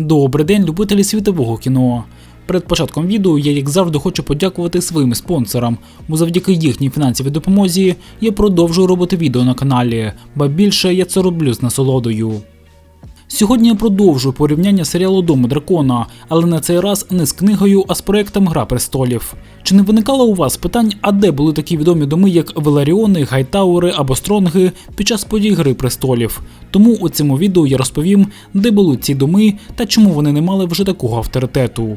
Добрий день, любителі світового кіно. Перед початком відео я, як завжди, хочу подякувати своїм спонсорам, бо завдяки їхній фінансовій допомозі я продовжую робити відео на каналі, ба більше я це роблю з насолодою. Сьогодні я продовжую порівняння серіалу Дому дракона, але на цей раз не з книгою, а з проектом Гра престолів. Чи не виникало у вас питань, а де були такі відомі доми, як Веларіони, Гайтаури або Стронги під час подій Гри престолів? Тому у цьому відео я розповім, де були ці доми та чому вони не мали вже такого авторитету.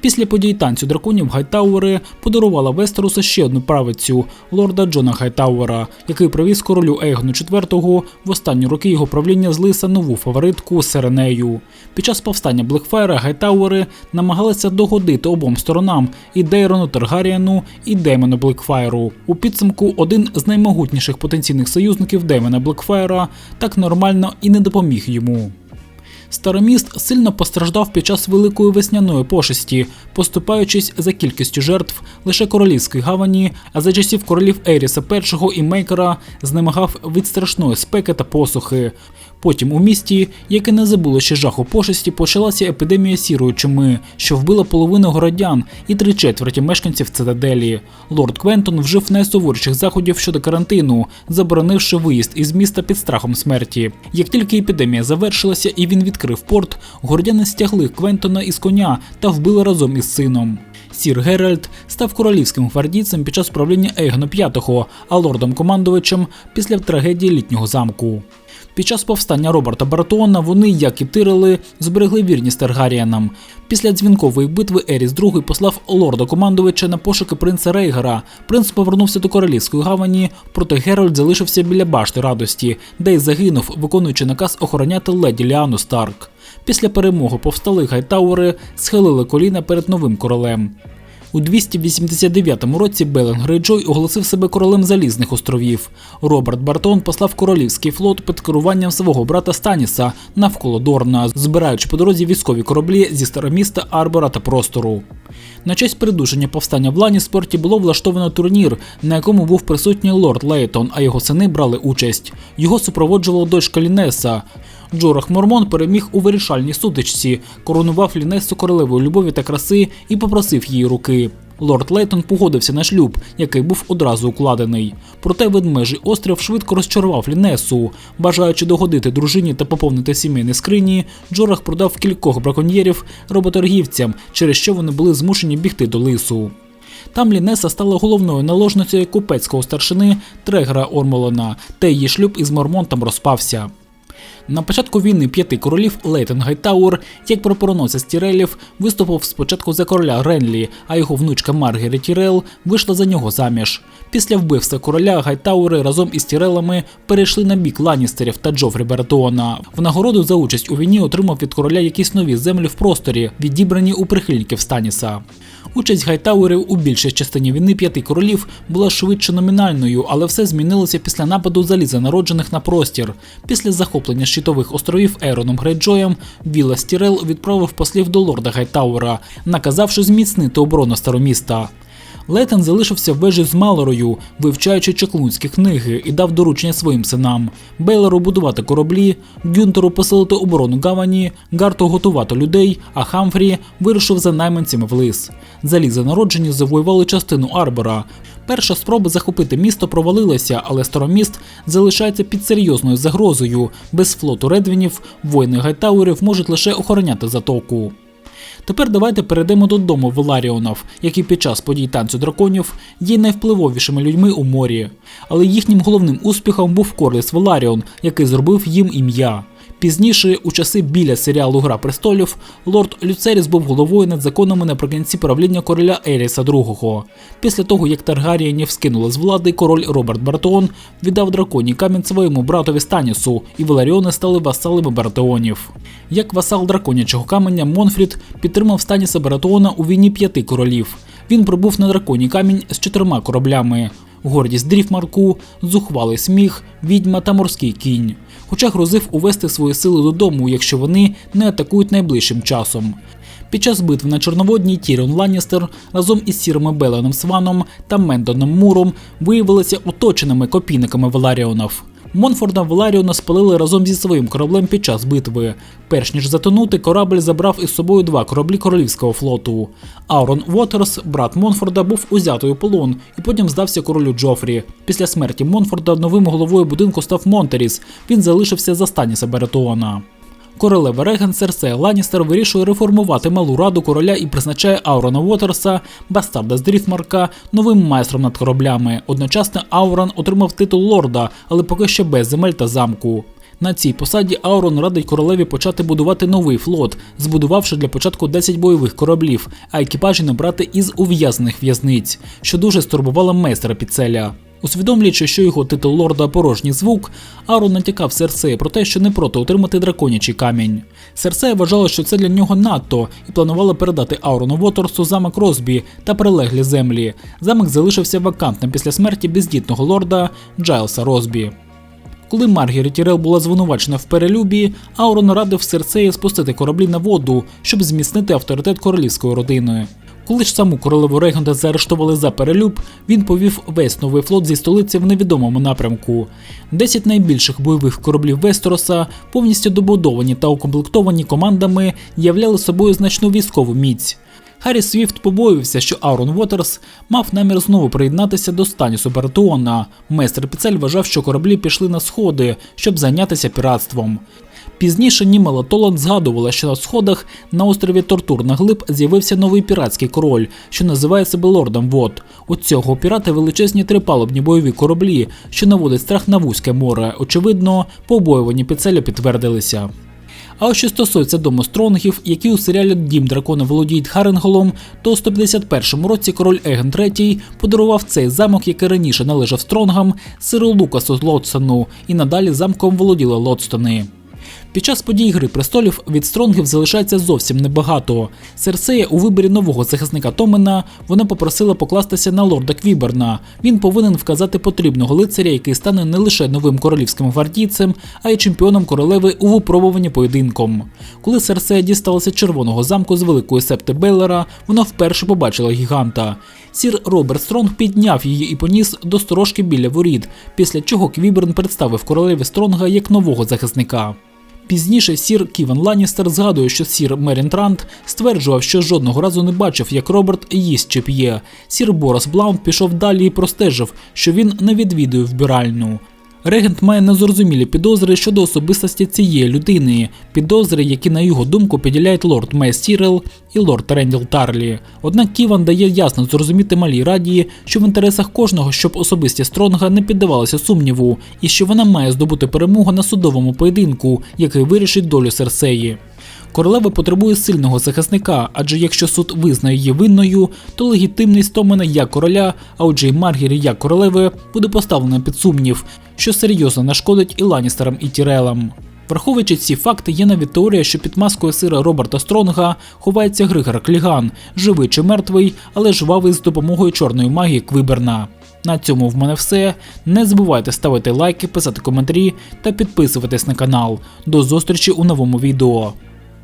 Після подій танцю драконів Гайтауери подарувала Вестерусу ще одну правицю лорда Джона Гайтауера, який привіз королю Ейгону IV в останні роки його правління з лиса нову фаворитку Серенею. Під час повстання Блекфайра Гайтауери намагалися догодити обом сторонам і Дейрону Таргаріану, і Деймону Блекфайру. У підсумку один з наймогутніших потенційних союзників Деймона Блекфайра так нормально і не допоміг йому. Староміст сильно постраждав під час великої весняної пошесті, поступаючись за кількістю жертв лише королівської гавані, а за часів королів Еріса І і Мейкера знемагав від страшної спеки та посухи. Потім у місті, яке не забуло ще жаху пошесті, почалася епідемія сірої чуми, що вбила половину городян і три четверті мешканців цитаделі. Лорд Квентон вжив найсуворіших заходів щодо карантину, заборонивши виїзд із міста під страхом смерті. Як тільки епідемія завершилася і він відкрив порт, городяни стягли Квентона із коня та вбили разом із сином. Сір Геральт став королівським гвардійцем під час правління Ейгона V, а лордом командувачем після трагедії літнього замку. Під час повстання Роберта Бартона вони, як і Тирили, зберегли вірність Таргаріянам. Після дзвінкової битви Еріс II послав лорда командувача на пошуки принца Рейгера. Принц повернувся до королівської гавані, проте Геральт залишився біля башти радості, де й загинув, виконуючи наказ охороняти леді Ліану Старк. Після перемоги повстали Гайтауери, схилили коліна перед новим королем. У 289 році Белен Грейджой оголосив себе королем залізних островів. Роберт Бартон послав королівський флот під керуванням свого брата Станіса навколо Дорна, збираючи по дорозі військові кораблі зі староміста Арбора та простору. На честь придушення повстання в Ланіспорті було влаштовано турнір, на якому був присутній лорд Лейтон, а його сини брали участь. Його супроводжувала дочка Лінеса. Джорах Мормон переміг у вирішальній сутичці, коронував Лінесу королевою любові та краси і попросив її руки. Лорд Лейтон погодився на шлюб, який був одразу укладений. Проте ведмежий острів швидко розчарував Лінесу. Бажаючи догодити дружині та поповнити сімейні скрині, Джорах продав кількох браконьєрів роботоргівцям, через що вони були змушені бігти до лису. Там Лінеса стала головною наложницею купецького старшини Трегера Ормолона, та її шлюб із Мормонтом розпався. На початку війни п'яти королів Лейтен Гайтауер, як прапороносець Тірелів, виступив спочатку за короля Ренлі, а його внучка Маргарет Тірел вийшла за нього заміж. Після вбивства короля Гайтауери разом із Тірелами перейшли на бік Ланістерів та Джофрі Бератона. В нагороду за участь у війні отримав від короля якісь нові землі в просторі, відібрані у прихильників Станіса. Участь Гайтауерів у більшій частині війни п'яти королів була швидше номінальною, але все змінилося після нападу заліза народжених на простір. Після захоплення щитових островів Ероном Грейджоєм Віла Стірел відправив послів до лорда Гайтауера, наказавши зміцнити оборону староміста. Лейтен залишився в вежі з Малорою, вивчаючи чаклунські книги, і дав доручення своїм синам: Бейлеру будувати кораблі, Гюнтеру посилити оборону Гавані, Гарту готувати людей, а Хамфрі вирушив за найманцями в лис. Заліза народжені завоювали частину Арбора. Перша спроба захопити місто провалилася, але староміст залишається під серйозною загрозою. Без флоту Редвінів воїни Гайтауерів можуть лише охороняти затоку. Тепер давайте перейдемо додому Веларіонов, які під час подій танцю драконів є найвпливовішими людьми у морі. Але їхнім головним успіхом був Корліс Веларіон, який зробив їм ім'я. Пізніше, у часи біля серіалу Гра престолів, лорд Люцеріс був головою над законами наприкінці правління короля Еріса II. Після того, як Таргарієнів скинули з влади, король Роберт Бартеон віддав драконій камінь своєму братові Станісу, і Валаріони стали васалами Бартеонів. Як васал драконячого каменя, Монфрід підтримав Станіса Баратеона у війні п'яти королів. Він прибув на драконій камінь з чотирма кораблями. Гордість Дріфмарку, зухвалий сміх, відьма та морський кінь. Хоча грозив увести свої сили додому, якщо вони не атакують найближчим часом. Під час битв на Чорноводній Тіріон Ланністер разом із сірими Беленом Сваном та Мендоном Муром виявилися оточеними копійниками Веларіонов. Монфорда Веларіона спалили разом зі своїм кораблем під час битви. Перш ніж затонути, корабль забрав із собою два кораблі королівського флоту. Аурон Уотерс, брат Монфорда, був узятою полон і потім здався королю Джофрі. Після смерті Монфорда новим головою будинку став Монтеріс. Він залишився за Станіса Беретуона. Королева Реген Серсея Ланністер вирішує реформувати малу раду короля і призначає Аурона Уотерса, бастарда з Дріфмарка, новим майстром над кораблями. Одночасно Аурон отримав титул лорда, але поки що без земель та замку. На цій посаді Аурон радить королеві почати будувати новий флот, збудувавши для початку 10 бойових кораблів, а екіпажі набрати із ув'язнених в'язниць, що дуже стурбувало майстра Піцеля. Усвідомлюючи, що його титул лорда порожній звук, Арон натякав Серсеї про те, що не проти отримати драконячий камінь. Серсея вважала, що це для нього надто, і планувала передати Аурону Воторсу замок Розбі та прилеглі землі. Замок залишився вакантним після смерті бездітного лорда Джайлса Розбі. Коли Маргарет Тірел була звинувачена в перелюбі, Аурон радив Серсеї спустити кораблі на воду, щоб зміцнити авторитет королівської родини. Коли ж саму королеву Регенда заарештували за перелюб, він повів весь новий флот зі столиці в невідомому напрямку. Десять найбільших бойових кораблів Вестероса, повністю добудовані та укомплектовані командами, являли собою значну військову міць. Харрі Свіфт побоювався, що Аурон Уотерс мав намір знову приєднатися до Станісу Баратеона. Майстер Піцель вважав, що кораблі пішли на сходи, щоб зайнятися піратством. Пізніше Німела Толанд згадувала, що на сходах на острові Тортурна Глиб з'явився новий піратський король, що називає себе Лордом Вод. У цього пірата величезні трипалубні бойові кораблі, що наводить страх на вузьке море. Очевидно, побоювані піцеля підтвердилися. А ось що стосується дому Стронгів, які у серіалі Дім дракона володіють Харенголом, то у 151 році король Еген III подарував цей замок, який раніше належав Стронгам, сиру Лукасу Лотсону, і надалі замком володіли Лотстони. Під час подій Гри престолів від Стронгів залишається зовсім небагато. Серсея у виборі нового захисника Томена вона попросила покластися на лорда Квіберна. Він повинен вказати потрібного лицаря, який стане не лише новим королівським гвардійцем, а й чемпіоном королеви у випробуванні поєдинком. Коли Серсея дісталася червоного замку з великої септи Беллера, вона вперше побачила гіганта. Сір Роберт Стронг підняв її і поніс до сторожки біля воріт, після чого Квіберн представив королеві Стронга як нового захисника. Пізніше сір Ківен Ланністер згадує, що сір Мерін Трант стверджував, що жодного разу не бачив, як Роберт їсть чи п'є. Сір Борос Блаунд пішов далі і простежив, що він не відвідує вбиральну. Регент має незрозумілі підозри щодо особистості цієї людини, підозри, які, на його думку, підділяють лорд Мес Сірел і лорд Ренділ Тарлі. Однак Ківан дає ясно зрозуміти малій радії, що в інтересах кожного, щоб особисті Стронга не піддавалися сумніву, і що вона має здобути перемогу на судовому поєдинку, який вирішить долю Серсеї. Королева потребує сильного захисника, адже якщо суд визнає її винною, то легітимність Томена як короля, а отже й Маргірі як королеви буде поставлена під сумнів, що серйозно нашкодить і Ланністерам, і Тірелам. Враховуючи ці факти, є навіть теорія, що під маскою сира Роберта Стронга ховається Григор Кліган, живий чи мертвий, але жвавий з допомогою чорної магії Квиберна. На цьому в мене все. Не забувайте ставити лайки, писати коментарі та підписуватись на канал. До зустрічі у новому відео.